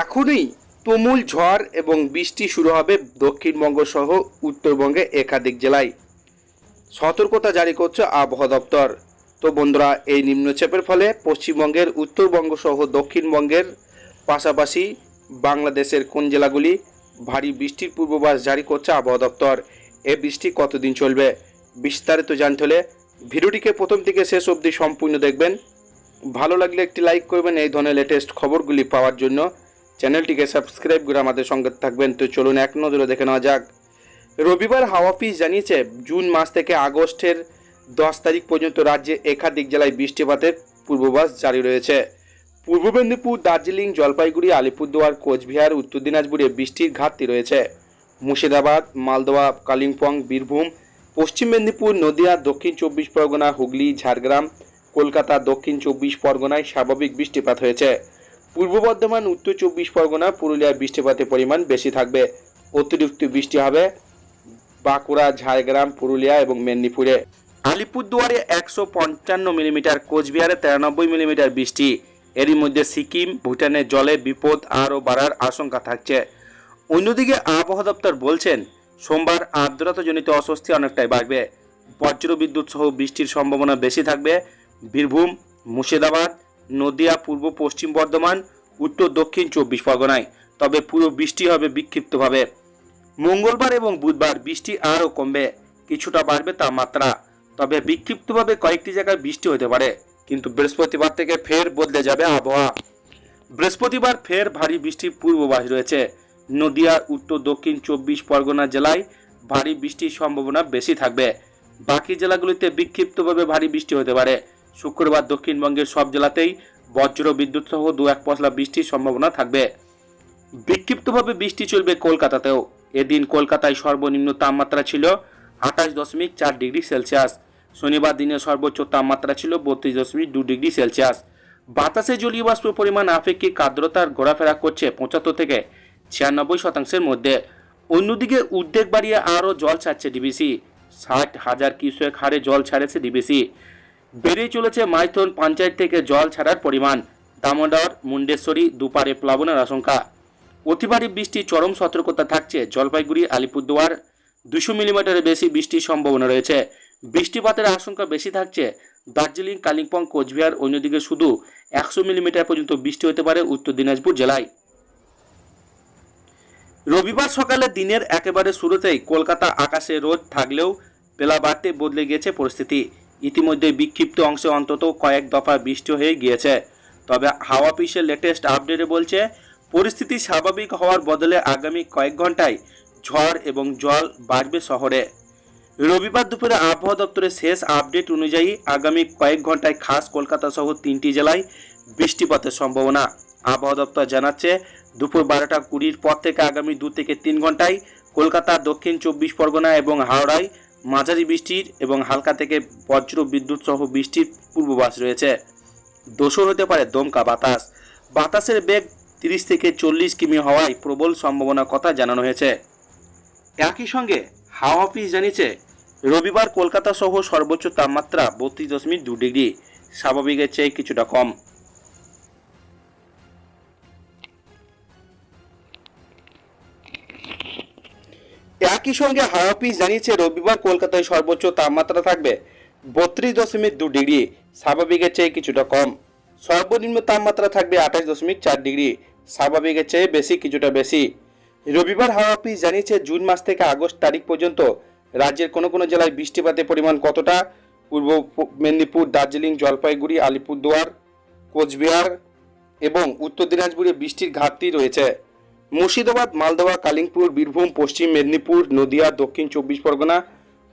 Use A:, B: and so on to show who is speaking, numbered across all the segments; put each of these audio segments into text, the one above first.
A: এখনই তুমুল ঝড় এবং বৃষ্টি শুরু হবে দক্ষিণবঙ্গ সহ উত্তরবঙ্গে একাধিক জেলায়। সতর্কতা জারি করছে আবহাওয়া দপ্তর। তো বন্ধুরা, এই নিম্নচাপের ফলে পশ্চিমবঙ্গের উত্তরবঙ্গ সহ দক্ষিণবঙ্গের পাশাপাশি বাংলাদেশের কোন জেলাগুলি ভারী বৃষ্টির পূর্বাভাস জারি করছে আবহাওয়া দপ্তর? এ বৃষ্টি কতদিন চলবে? বিস্তারিত জানতে হলে ভিডিওটিকে প্রথম থেকে শেষ অবধি সম্পূর্ণ দেখবেন। ভালো লাগলে একটি লাইক করবেন এই ধরনের লেটেস্ট খবরগুলি পাওয়ার জন্য। চ্যানেলটিকে সাবস্ক্রাইব করে আমাদের সঙ্গে থাকবেন। তো চলুন এক নজরে দেখে নেওয়া যাক। রবিবার হাওয়া অফিস জানিয়েছে, জুন মাস থেকে আগস্টের দশ তারিখ পর্যন্ত রাজ্যে একাধিক জেলায় বৃষ্টিপাতের পূর্বাভাস জারি রয়েছে। পূর্ব মেদিনীপুর, দার্জিলিং, জলপাইগুড়ি, আলিপুরদুয়ার, কোচবিহার, উত্তর দিনাজপুরে বৃষ্টির ঘাটতি রয়েছে। মুর্শিদাবাদ মালদহ কালিম্পং, বীরভূম, পশ্চিম মেদিনীপুর, নদিয়া, দক্ষিণ চব্বিশ পরগনা, হুগলি, ঝাড়গ্রাম, কলকাতা, দক্ষিণ চব্বিশ পরগনায় স্বাভাবিক বৃষ্টিপাত হয়েছে। পূর্ব বর্ধমান, উত্তর চব্বিশ পরগনা পুরুলিয়ায় বৃষ্টিপাতের পরিমাণ বেশি থাকবে। অতিরিক্ত বৃষ্টি হবে বাঁকুড়া, ঝাড়গ্রাম, পুরুলিয়া এবং মেদিনীপুরে। আলিপুরদুয়ারে একশো পঞ্চান্ন মিলিমিটার, কোচবিহারে তিরানব্বই মিলিমিটার বৃষ্টি। এরই মধ্যে সিকিম ভুটানের জলে বিপদ আরও বাড়ার আশঙ্কা থাকছে। অন্যদিকে আবহাওয়া দপ্তর বলছেন, সোমবার আর্দ্রতাজনিত অস্বস্তি অনেকটাই বাড়বে। বজ্র বিদ্যুৎ সহ বৃষ্টির সম্ভাবনা বেশি থাকবে। বীরভূম, মুর্শিদাবাদ নদিয়া, পূর্ব, পশ্চিম বর্ধমান, উত্তর, দক্ষিণ চব্বিশ পরগনায়। তবে পুরো বৃষ্টি হবে বিক্ষিপ্তভাবে। মঙ্গলবার এবং বুধবার বৃষ্টি আরও কমবে। কিছুটা বাড়বে তাপমাত্রা তবে বিক্ষিপ্তভাবে কয়েকটি জায়গায় বৃষ্টি হতে পারে। কিন্তু বৃহস্পতিবার থেকে ফের বদলে যাবে আবহাওয়া। বৃহস্পতিবার ফের ভারী বৃষ্টির পূর্বাভাস রয়েছে। নদিয়া উত্তর, দক্ষিণ চব্বিশ পরগনা জেলায় ভারী বৃষ্টির সম্ভাবনা বেশি থাকবে। বাকি জেলাগুলিতে বিক্ষিপ্তভাবে ভারী বৃষ্টি হতে পারে। শুক্রবার দক্ষিণবঙ্গের সব জেলাতেই বজ্র বিদ্যুৎ সহ দু এক পশলা বৃষ্টির সম্ভাবনা থাকবে। বিক্ষিপ্তভাবে বৃষ্টি চলবে কলকাতাতেও। এদিন কলকাতায় সর্বনিম্ন তাপমাত্রা ছিল আঠাশ দশমিক চার ডিগ্রি সেলসিয়াস। শনিবার দিনে সর্বোচ্চ তাপমাত্রা ছিল বত্রিশ দশমিক দু ডিগ্রি সেলসিয়াস। বাতাসে জলীয় বাষ্প পরিমাণ আপেক্ষিক আর্দ্রতার ঘোরাফেরা করছে পঁচাত্তর থেকে ছিয়ানব্বই শতাংশের মধ্যে। অন্যদিকে উদ্বেগ বাড়িয়ে আরও জল ছাড়ছে ডিবিসি। ষাট হাজার কিউসেক হারে জল ছাড়েছে ডিবিসি। বেড়ে চলেছে মাইথন পঞ্চায়েত থেকে জল ছাড়ার পরিমাণ। দামোদর, মুন্ডেশ্বরী দুপারে প্লাবনের আশঙ্কা। অতিভারী বৃষ্টি, চরম সতর্কতা থাকছে জলপাইগুড়ি, আলিপুরদুয়ার। দুশো মিলিমিটারের বেশি বৃষ্টির সম্ভাবনা রয়েছে। বৃষ্টিপাতের আশঙ্কা বেশি থাকছে দার্জিলিং, কালিম্পং, কোচবিহার, অন্যদিকে শুধু একশো মিলিমিটার পর্যন্ত বৃষ্টি হতে পারে উত্তর দিনাজপুর জেলায়। রবিবার সকালে দিনের একেবারে শুরুতেই কলকাতা আকাশে রোদ থাকলেও বেলা বাড়তে বদলে গিয়েছে পরিস্থিতি। ইতিমধ্যে বিক্ষিপ্ত অংশে অন্তত কয়েক দফা বৃষ্টি হয়ে গিয়েছে। তবে হাওয়া অফিসের লেটেস্ট আপডেটে বলছে, পরিস্থিতি স্বাভাবিক হওয়ার বদলে আগামী কয়েক ঘন্টায় ঝড় এবং জল বাড়বে শহরে। রবিবার দুপুরে আবহাওয়া দপ্তরের শেষ আপডেট অনুযায়ী আগামী কয়েক ঘন্টায় খাস কলকাতা সহ তিনটি জেলায় বৃষ্টিপাতের সম্ভাবনা। আবহাওয়া দপ্তর জানাচ্ছে, দুপুর বারোটা কুড়ির পর থেকে আগামী দু থেকে তিন ঘন্টায় কলকাতা, দক্ষিণ চব্বিশ পরগনা এবং হাওড়ায় মাঝারি বৃষ্টির এবং হালকা থেকে বজ্র বিদ্যুৎ সহ বৃষ্টির পূর্বাভাস রয়েছে। দোষর হতে পারে দমকা বাতাস। বাতাসের বেগ তিরিশ থেকে চল্লিশ কিমি হওয়ায় প্রবল সম্ভাবনার কথা জানানো হয়েছে। একই সঙ্গে হাওয়া অফিস জানিয়েছে, রবিবার কলকাতা সহ সর্বোচ্চ তাপমাত্রা বত্রিশ দশমিক দু ডিগ্রি। স্বাভাবিকের চেয়ে কিছুটা কম। একই সঙ্গে হাওয়া অফিস জানিয়েছে, রবিবার কলকাতায় সর্বোচ্চ তাপমাত্রা থাকবে বত্রিশ দশমিক দু ডিগ্রি, স্বাভাবিকের চেয়ে কিছুটা কম। সর্বনিম্ন তাপমাত্রা থাকবে আঠাশ দশমিক চার ডিগ্রি, স্বাভাবিকের চেয়ে বেশি, কিছুটা বেশি। রবিবার হাওয়া অফিস জানিয়েছে, জুন মাস থেকে আগস্ট তারিখ পর্যন্ত রাজ্যের কোনো কোনো জেলায় বৃষ্টিপাতের পরিমাণ কতটা? পূর্ব মেদিনীপুর, দার্জিলিং, জলপাইগুড়ি, আলিপুরদুয়ার, কোচবিহার এবং উত্তর দিনাজপুরে বৃষ্টির ঘাটতি রয়েছে। মুর্শিদাবাদ মালদহ কালিম্পুর বীরভূম, পশ্চিম মেদিনীপুর, নদিয়া, দক্ষিণ চব্বিশ পরগনা,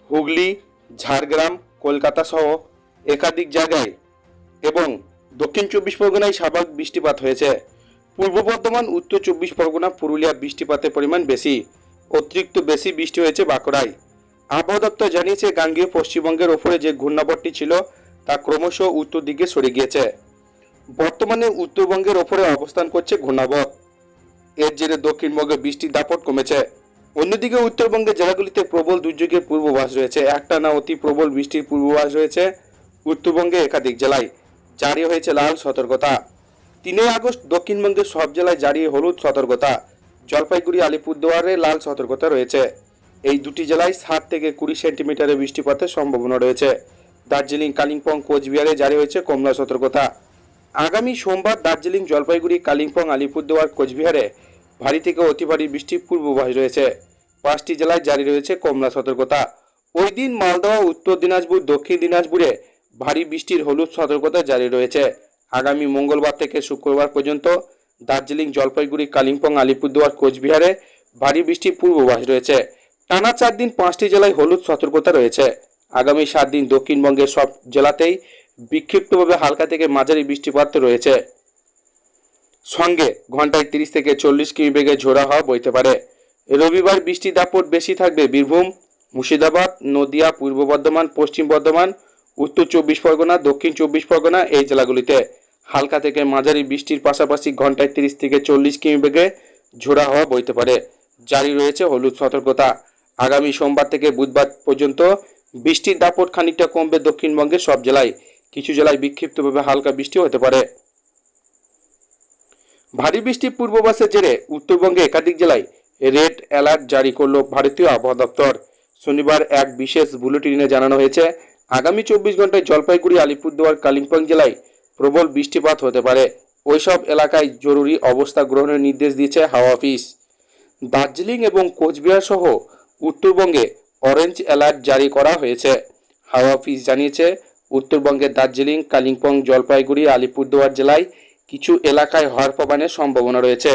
A: হুগলি, ঝাড়গ্রাম, কলকাতা সহ একাধিক জায়গায় এবং দক্ষিণ চব্বিশ পরগনায় স্বাভাবিক বৃষ্টিপাত হয়েছে। পূর্ব বর্ধমান, উত্তর চব্বিশ পরগনা, পুরুলিয়া বৃষ্টিপাতের পরিমাণ বেশি, অতিরিক্ত বেশি বৃষ্টি হয়েছে বাঁকুড়ায়। আবহাওয়া দপ্তর জানিয়েছে, গাঙ্গীয় পশ্চিমবঙ্গের ওপরে যে ঘূর্ণাবর্তটি ছিল, তা ক্রমশ উত্তর দিকে সরে গিয়েছে। বর্তমানে উত্তরবঙ্গের ওপরে অবস্থান করছে ঘূর্ণাবর্ত। এর জেরে দক্ষিণবঙ্গে বৃষ্টির দাপট কমেছে। অন্যদিকে উত্তরবঙ্গের জেলাগুলিতে প্রবল দুর্যোগের পূর্বাভাস রয়েছে। একটা না অতি প্রবল বৃষ্টির পূর্বাভাস রয়েছে উত্তরবঙ্গে একাধিক জেলায়। জারি হয়েছে লাল সতর্কতা। তিনই আগস্ট দক্ষিণবঙ্গের সব জেলায় জারি হলুদ সতর্কতা। জলপাইগুড়ি, আলিপুরদুয়ারে লাল সতর্কতা রয়েছে। এই দুটি জেলায় সাত থেকে কুড়ি সেন্টিমিটারের বৃষ্টিপাতের সম্ভাবনা রয়েছে। দার্জিলিং, কালিম্পং, কোচবিহারে জারি হয়েছে কমলা সতর্কতা। আগামী সোমবার দার্জিলিং, জলপাইগুড়ি, কালিম্পং, আলিপুরদুয়ার, কোচবিহারে ভারী থেকে অতি ভারী বৃষ্টির পূর্বাভাস রয়েছে। পাঁচটি জেলায় জারি রয়েছে কমলা সতর্কতা। ওই দিন মালদহ, উত্তর দিনাজপুর, দক্ষিণ দিনাজপুরে ভারী বৃষ্টির হলুদ সতর্কতা জারি রয়েছে। আগামী মঙ্গলবার থেকে শুক্রবার পর্যন্ত দার্জিলিং, জলপাইগুড়ি, কালিম্পং, আলিপুরদুয়ার, কোচবিহারে ভারী বৃষ্টির পূর্বাভাস রয়েছে। টানা চার দিন পাঁচটি জেলায় হলুদ সতর্কতা রয়েছে। আগামী সাত দিন দক্ষিণবঙ্গের সব জেলাতেই বিক্ষিপ্তভাবে হালকা থেকে মাঝারি বৃষ্টিপাত রয়েছে। সঙ্গে ঘন্টায় তিরিশ থেকে চল্লিশ কিমি বেগে ঝোড়া হওয়া বইতে পারে। রবিবার বৃষ্টি দাপট বেশি থাকবে বীরভূম, মুর্শিদাবাদ, নদিয়া, পূর্ব বর্ধমান, পশ্চিম বর্ধমান, উত্তর চব্বিশ পরগনা, দক্ষিণ চব্বিশ পরগনা এই জেলাগুলিতে। হালকা থেকে মাঝারি বৃষ্টির পাশাপাশি ঘন্টায় তিরিশ থেকে চল্লিশ কিমি বেগে ঝোড়া হওয়া বইতে পারে। জারি রয়েছে হলুদ সতর্কতা। আগামী সোমবার থেকে বুধবার পর্যন্ত বৃষ্টির দাপট খানিকটা কমবে দক্ষিণবঙ্গের সব জেলায়। কিছু জেলায় বিক্ষিপ্তভাবে হালকা বৃষ্টি হতে পারে। ভারী বৃষ্টির পূর্বাভাসের জেরে উত্তরবঙ্গে একাধিক জেলায় রেড অ্যালার্ট জারি করল ভারতীয় আবহাওয়া দপ্তর। শনিবার এক বিশেষ বুলেটিনে জানানো হয়েছে, আগামী চব্বিশ ঘন্টায় জলপাইগুড়ি, আলিপুরদুয়ার, কালিম্পং জেলায় প্রবল বৃষ্টিপাত হতে পারে। ওইসব এলাকায় জরুরি অবস্থা গ্রহণের নির্দেশ দিয়েছে হাওয়া অফিস। দার্জিলিং এবং কোচবিহার সহ উত্তরবঙ্গে অরেঞ্জ অ্যালার্ট জারি করা হয়েছে। হাওয়া অফিস জানিয়েছে, উত্তরবঙ্গের দার্জিলিং, কালিম্পং, জলপাইগুড়ি, আলিপুরদুয়ার জেলায় কিছু এলাকায় হওয়ার পবনের সম্ভাবনা রয়েছে।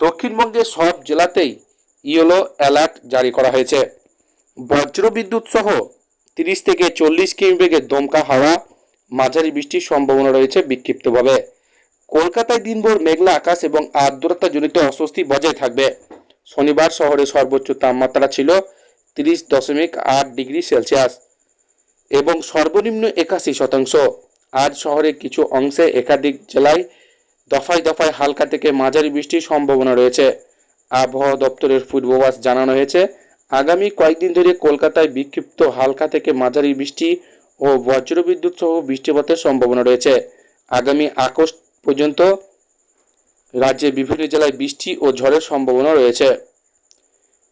A: দক্ষিণবঙ্গের সব জেলাতেই ইয়েলো অ্যালার্ট জারি করা হয়েছে। বজ্রবিদ্যুৎ সহ তিরিশ থেকে চল্লিশ কিমি বেগে দমকা হাওয়া, মাঝারি বৃষ্টির সম্ভাবনা রয়েছে বিক্ষিপ্তভাবে। কলকাতায় দিনভর মেঘলা আকাশ এবং আর্দ্রতাজনিত অস্বস্তি বজায় থাকবে। শনিবার শহরে সর্বোচ্চ তাপমাত্রা ছিল তিরিশ দশমিক আট ডিগ্রি সেলসিয়াস এবং সর্বনিম্ন একাশি শতাংশ। আজ শহরের কিছু অংশে একাধিক জেলায় দফায় দফায় হালকা থেকে মাঝারি বৃষ্টির সম্ভাবনা রয়েছে। আবহাওয়া দপ্তরের পূর্বাভাস জানানো হয়েছে, আগামী কয়েকদিন ধরে কলকাতায় বিক্ষিপ্ত হালকা থেকে মাঝারি বৃষ্টি ও বজ্রবিদ্যুৎ সহ বৃষ্টিপাতের সম্ভাবনা রয়েছে। আগামী আগস্ট পর্যন্ত রাজ্যের বিভিন্ন জেলায় বৃষ্টি ও ঝড়ের সম্ভাবনা রয়েছে।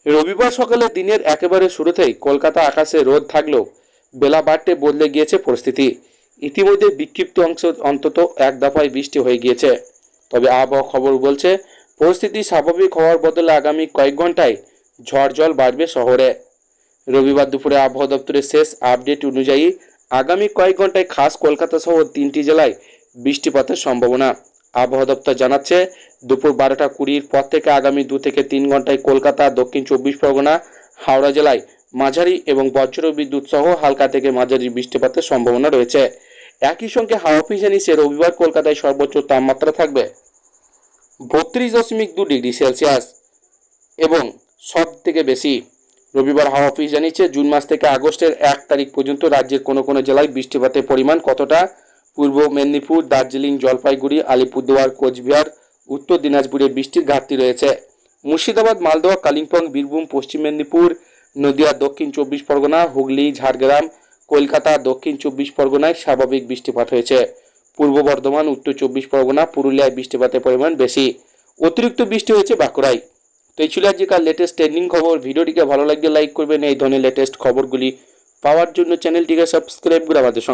A: রবিবার সকালে দিনের একেবারে শুরুতেই কলকাতা আকাশে রোদ থাকলেও বেলা বাড়তে বদলে গিয়েছে পরিস্থিতি। ইতিমধ্যে বিক্ষিপ্ত অংশ অন্তত এক দফায় বৃষ্টি হয়ে গিয়েছে। তবে আবহাওয়া খবর বলছে, পরিস্থিতি স্বাভাবিক হওয়ার বদলে আগামী কয়েক ঘন্টায় ঝড় জল বাড়বে শহরে। রবিবার দুপুরে আবহাওয়া দপ্তরের শেষ আপডেট অনুযায়ী আগামী কয়েক ঘন্টায় খাস কলকাতা সহ তিনটি জেলায় বৃষ্টিপাতের সম্ভাবনা। আবহাওয়া দপ্তর জানাচ্ছে, দুপুর বারোটা কুড়ির পর থেকে আগামী দু থেকে তিন ঘন্টায় কলকাতা, দক্ষিণ চব্বিশ পরগনা, হাওড়া জেলায় মাঝারি এবং বজ্র বিদ্যুৎ সহ হালকা থেকে মাঝারি বৃষ্টিপাতের সম্ভাবনা রয়েছে। একই সঙ্গে হাওয়া অফিস জানিয়েছে রবিবার কলকাতায় সর্বোচ্চ তাপমাত্রা থাকবে বত্রিশ দশমিক দু ডিগ্রি সেলসিয়াস এবং সব থেকে বেশি। রবিবার হাওয়া অফিস জানিয়েছে, জুন মাস থেকে আগস্টের এক তারিখ পর্যন্ত রাজ্যের কোনো কোনো জেলায় বৃষ্টিপাতের পরিমাণ কতটা? পূর্ব মেদিনীপুর, দার্জিলিং, জলপাইগুড়ি, আলিপুরদুয়ার, কোচবিহার, উত্তর দিনাজপুরে বৃষ্টির ঘাটতি রয়েছে। মুর্শিদাবাদ মালদহ কালিম্পং, বীরভূম, পশ্চিম মেদিনীপুর, নদিয়া, দক্ষিণ চব্বিশ পরগনা, হুগলি, ঝাড়গ্রাম কলকাতা, দক্ষিণ চব্বিশ পরগনায় স্বাভাবিক বৃষ্টিপাত হয়েছে। পূর্ব বর্ধমান, উত্তর চব্বিশ পরগনা, পুরুলিয়ায় বৃষ্টিপাতের পরিমাণ বেশি। অতিরিক্ত বৃষ্টি হয়েছে বাঁকুড়ায়। তো এই ছিল আজকাল লেটেস্ট ট্রেন্ডিং খবর। ভিডিওটিকে ভালো লাগলে লাইক করবেন। এই ধরনের লেটেস্ট খবরগুলি পাওয়ার জন্য চ্যানেলটিকে সাবস্ক্রাইব করে আমাদের সঙ্গে